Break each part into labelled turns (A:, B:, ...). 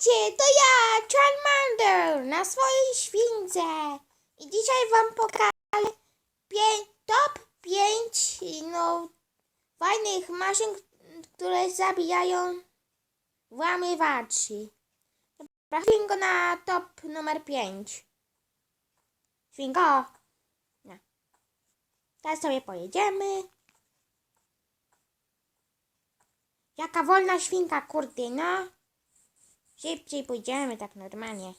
A: Witajcie, to ja, Charmander, na swojej śwince. I dzisiaj wam pokażę pię- top 5 no, fajnych maszyn, które zabijają włamywaczy. Trafiłem go na top numer 5. Świnko. No. Teraz sobie pojedziemy. Jaka wolna świnka, kurde, no. Szybciej pójdziemy, tak normalnie.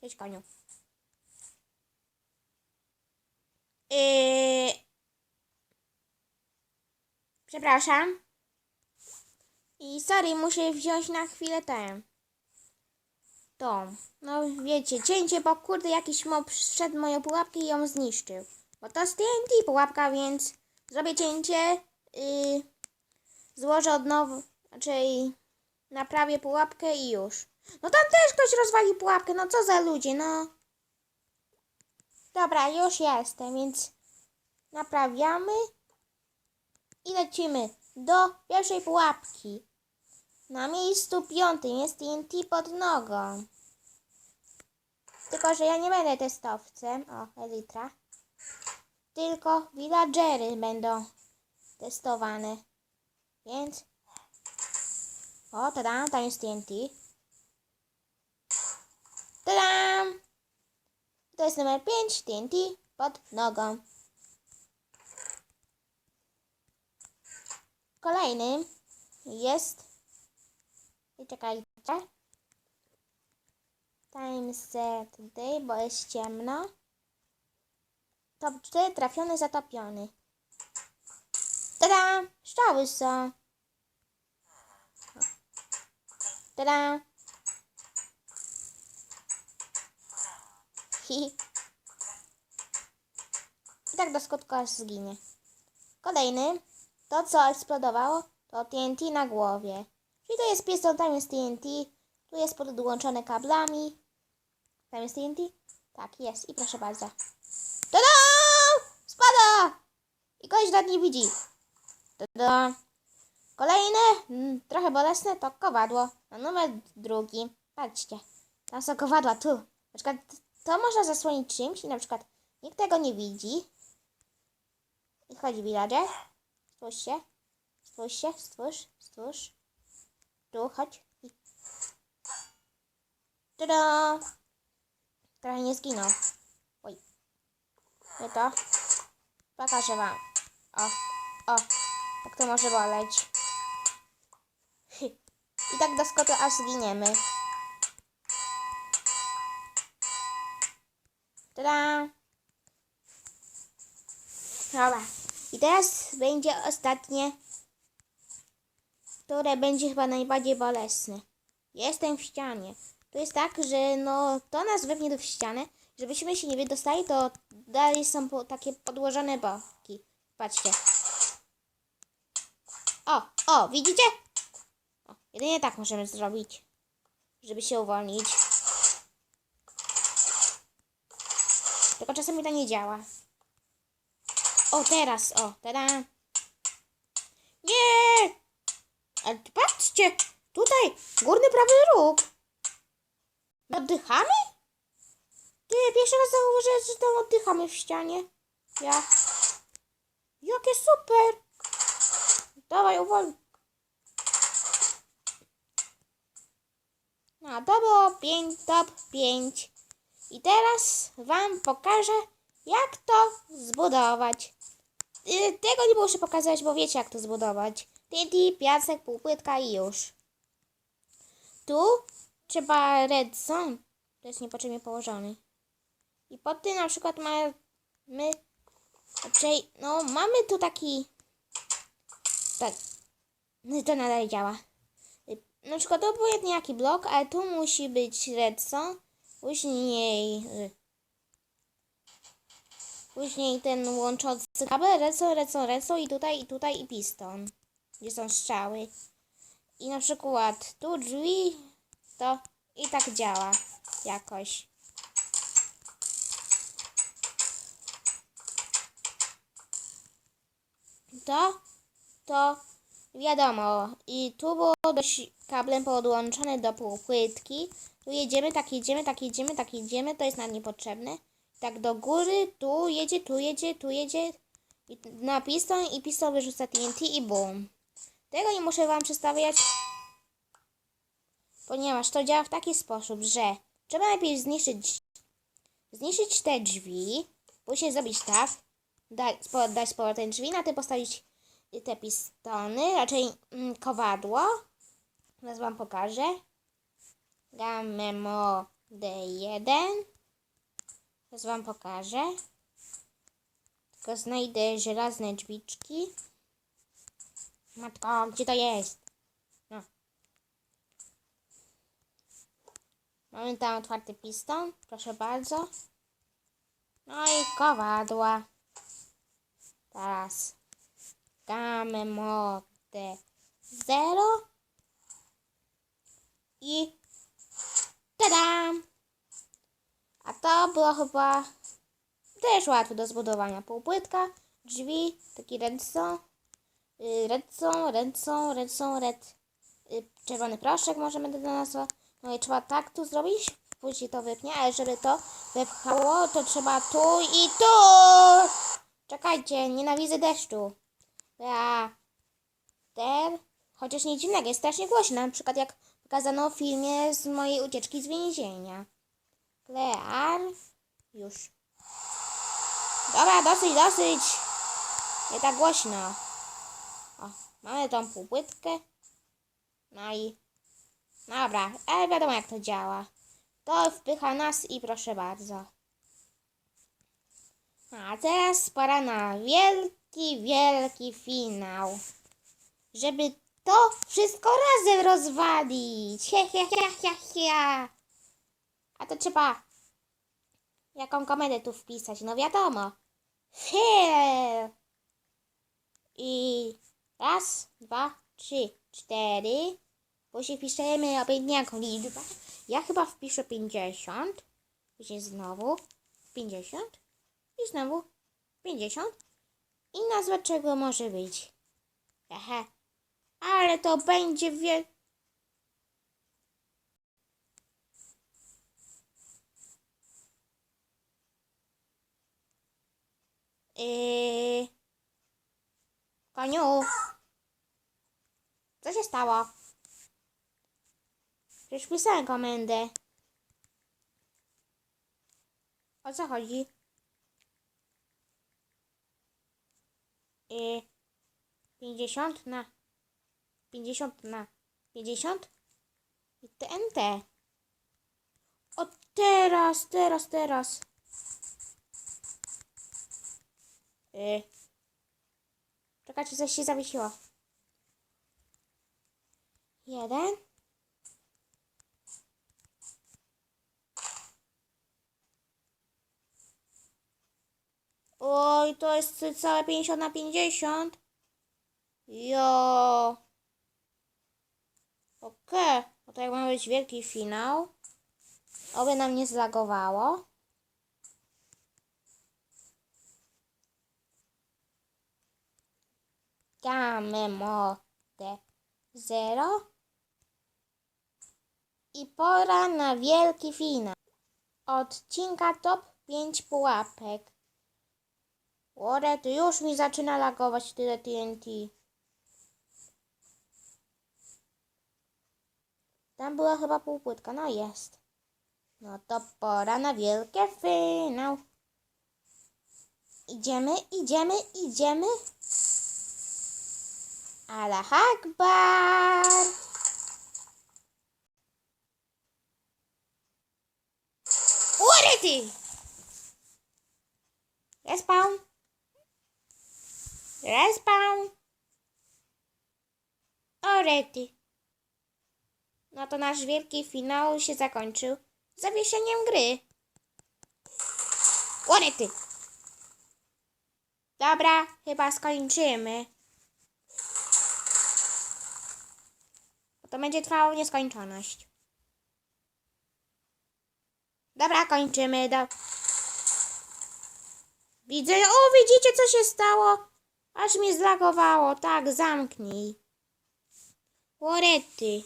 A: Cześć, koniu. Yy... Przepraszam. I sorry, muszę wziąć na chwilę tę. To. No wiecie, cięcie, bo kurde jakiś mob wszedł moją pułapkę i ją zniszczył. Bo to z TNT pułapka, więc zrobię cięcie. Yy, złożę od nowa, raczej naprawię pułapkę i już. No tam też ktoś rozwalił pułapkę, no co za ludzie, no. Dobra, już jestem, więc naprawiamy i lecimy do pierwszej pułapki. Na miejscu piątym jest TNT pod nogą. Tylko, że ja nie będę testowcem. O, Elitra. Tylko villagery będą testowane. Więc... O, tadam, tam jest TNT. Tadam! To jest numer 5, TNT pod nogą. Kolejny jest... I czekajcie. Time set day, bo jest ciemno. Top 4 trafiony, zatopiony. Tada! Strzały są. Tada! Hi. I tak do skutku aż zginie. Kolejny. To, co eksplodowało, to TNT na głowie. Czyli to jest piston, tam jest TNT. Tu jest podłączone kablami. Tam jest TNT? Tak, jest. I proszę bardzo. Tada! Spada! I ktoś nawet nie widzi. Tada! Kolejne, mm, trochę bolesne, to kowadło. Na numer drugi. Patrzcie. Tam są kowadła tu. Na przykład to można zasłonić czymś i na przykład nikt tego nie widzi. I chodzi villager. Stwórz się. Stwórz się. Stwórz. Stwórz. Tu, chodź. I... Tada! Trochę nie zginął. Oj. Nie to. Pokażę wam. O. O. Tak to może boleć. I tak do skotu aż zginiemy. Tada! Dobra. I teraz będzie ostatnie, które będzie chyba najbardziej bolesne. Jestem w ścianie. To jest tak, że no to nas wepnie w ścianę. Żebyśmy się nie wydostali, to dalej są po, takie podłożone boki. Patrzcie. O, o, widzicie? Jedynie tak możemy zrobić, żeby się uwolnić. Tylko czasami to nie działa. O, teraz, o, teraz. Nie! Ale patrzcie, tutaj, górny prawy róg. Oddychamy? Ty, pierwszy raz zauważyłem, że tam oddychamy w ścianie. Ja. Jakie super! Dawaj, uwolnij. No, to było 5, top 5. I teraz Wam pokażę, jak to zbudować. Y, Tego nie muszę pokazać, bo wiecie, jak to zbudować. TNT, piasek, półpłytka i już. Tu trzeba redstone. To jest niepotrzebnie położony. I pod tym na przykład mamy... Raczej, no, mamy tu taki... Tak. No to nadal działa. Na przykład obojętnie jaki blok, ale tu musi być redstone. Później... y, Później ten łączący kabel, redstone, redstone, redstone i tutaj, i tutaj, i piston. Gdzie są strzały. I na przykład tu drzwi, to i tak działa jakoś. To, to wiadomo. I tu było dość kablem podłączony do półpłytki. Tu jedziemy, tak jedziemy, tak jedziemy, tak jedziemy. To jest nam niepotrzebne. Tak do góry, tu jedzie, tu jedzie, tu jedzie. I na piston i piston wyrzuca TNT i boom. Tego nie muszę wam przedstawiać, ponieważ to działa w taki sposób, że trzeba najpierw zniszczyć, zniszczyć te drzwi, później zrobić tak, dać, dać z powrotem drzwi, na tym postawić te pistony, raczej mm, kowadło. Teraz wam pokażę. Gamemo D1. Teraz wam pokażę. Tylko znajdę żelazne drzwiczki. Matko, gdzie to jest? No. Mamy tam otwarty piston. Proszę bardzo. No i kowadła. Teraz damy modę 0 i tadam! A to było chyba też łatwe do zbudowania. Półpłytka, drzwi, taki yy, redstone, redstone, redstone, red, czerwony proszek możemy do nazwa. No i trzeba tak tu zrobić, później to wypnie, ale żeby to wypchało, to trzeba tu i tu! Czekajcie, nienawidzę deszczu. Ja ten, chociaż nie dziwnego, jest strasznie głośno, na przykład jak pokazano w filmie z mojej ucieczki z więzienia. Klear, już. Dobra, dosyć, dosyć. Nie tak głośno. O, mamy tą półpłytkę. No i... Dobra, ale wiadomo jak to działa. To wpycha nas i proszę bardzo. A teraz pora na wielki, wielki finał. Żeby to wszystko razem rozwalić. He, he, he, he, he. A to trzeba jaką komedę tu wpisać. No wiadomo. Fill. I raz, dwa, trzy, cztery. Później wpiszemy obojętnie liczbę. Ja chyba wpiszę 50. Później znowu 50. I znowu 50. I nazwa czego może być? Ehe. Ale to będzie wiel... Yy... Koniu. Co się stało? Przecież pisałem komendę. O co chodzi? Yy, 50 na 50 na 50 i TNT. O teraz, teraz, teraz. Yy. Czekajcie, coś się zawiesiło. Jeden. Oj, to jest całe 50 na 50. Jo. Okej, no to jak ma być wielki finał. Oby nam nie zlagowało. Damy modę 0. I pora na wielki finał. Odcinka top 5 pułapek. Ore, to już mi zaczyna lagować tyle TNT. Tam była chyba półpłytka, no jest. No to pora na wielkie finał. Idziemy, idziemy, idziemy. Allah Akbar. Urety! Respawn. Respawn. Orety. No to nasz wielki finał się zakończył zawieszeniem gry. Orety. Dobra, chyba skończymy. To będzie trwało nieskończoność. Dobra, kończymy. Do... Widzę. O, widzicie, co się stało? Aż mi zlagowało. Tak, zamknij. Łorety.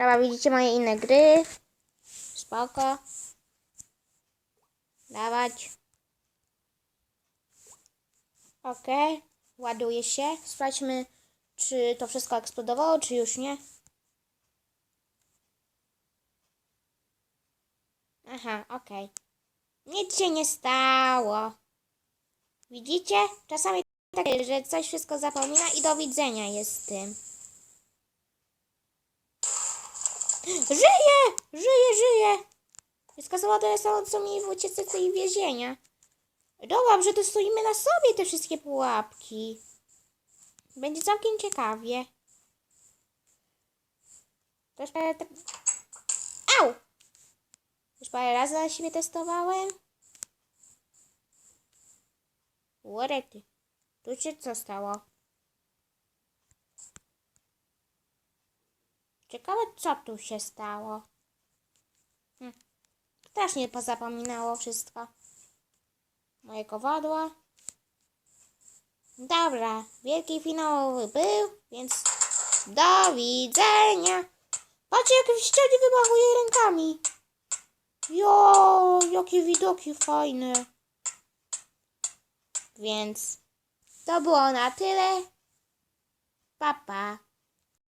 A: Dobra, widzicie moje inne gry. Spoko. Dawać. Okej. Ładuje się. Sprawdźmy, czy to wszystko eksplodowało, czy już nie. Aha, okej. Nic się nie stało. Widzicie? Czasami tak że coś wszystko zapomina i do widzenia jest z tym. Żyje! Żyje, żyje! Wyskazała tyle samo, co mi w ucieczce z tej więzienia. Dobra, że to stoimy na sobie te wszystkie pułapki. Będzie całkiem ciekawie. Też parę... Au! Już parę razy na siebie testowałem. Łorety. Tu się co stało? Ciekawe, co tu się stało. Hm. Strasznie pozapominało wszystko. Moje kowadła. Dobra, wielki finałowy był, więc do widzenia. Patrzcie, jak w ścianie wymachuje rękami. Jo, jakie widoki fajne. Więc to było na tyle. Pa, pa.